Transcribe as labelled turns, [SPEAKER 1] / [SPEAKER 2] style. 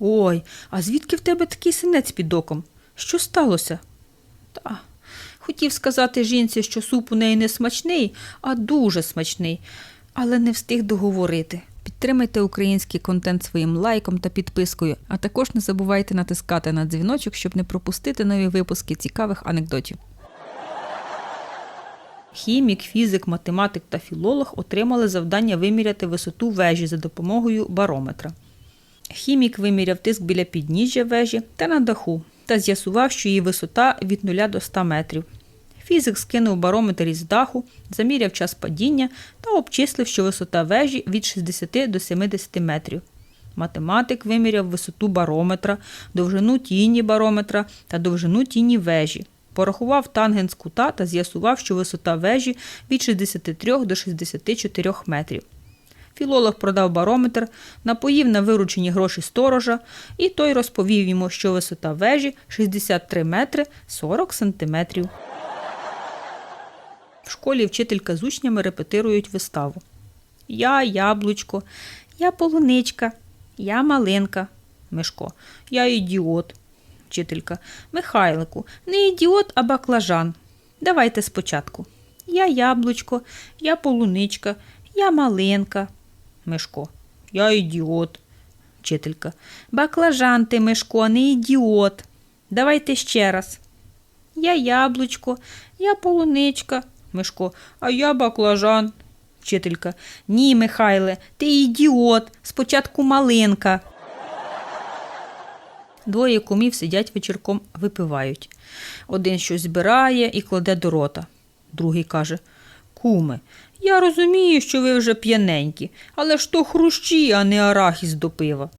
[SPEAKER 1] Ой, а звідки в тебе такий синець під оком? Що сталося? Та, хотів сказати жінці, що суп у неї не смачний, а дуже смачний, але не встиг договорити. Підтримайте український контент своїм лайком та підпискою, а також не забувайте натискати на дзвіночок, щоб не пропустити нові випуски цікавих анекдотів. Хімік, фізик, математик та філолог отримали завдання виміряти висоту вежі за допомогою барометра. Хімік виміряв тиск біля підніжжя вежі та на даху та з'ясував, що її висота від 0 до 100 метрів. Фізик скинув барометр із даху, заміряв час падіння та обчислив, що висота вежі від 60 до 70 метрів. Математик виміряв висоту барометра, довжину тіні барометра та довжину тіні вежі. Порахував тангенс кута та з'ясував, що висота вежі від 63 до 64 метрів. Філолог продав барометр, напоїв на виручені гроші сторожа, і той розповів йому, що висота вежі 63 метри 40 сантиметрів. В школі вчителька з учнями репетирують виставу. Я яблучко, я полуничка, я малинка. Мишко, я ідіот. Вчителька. Михайлику, не ідіот, а баклажан. Давайте спочатку. Я яблучко, я полуничка, я малинка. Мишко. Я ідіот. Вчителька. Баклажан ти, Мишко, не ідіот. Давайте ще раз. Я яблучко, я полуничка. Мишко, а я баклажан. Вчителька. Ні, Михайле, ти ідіот. Спочатку малинка. Двоє кумів сидять вечірком, випивають. Один щось збирає і кладе до рота. Другий каже: Куме, я розумію, що ви вже п'яненькі, але ж то хрущі, а не арахіс до пива.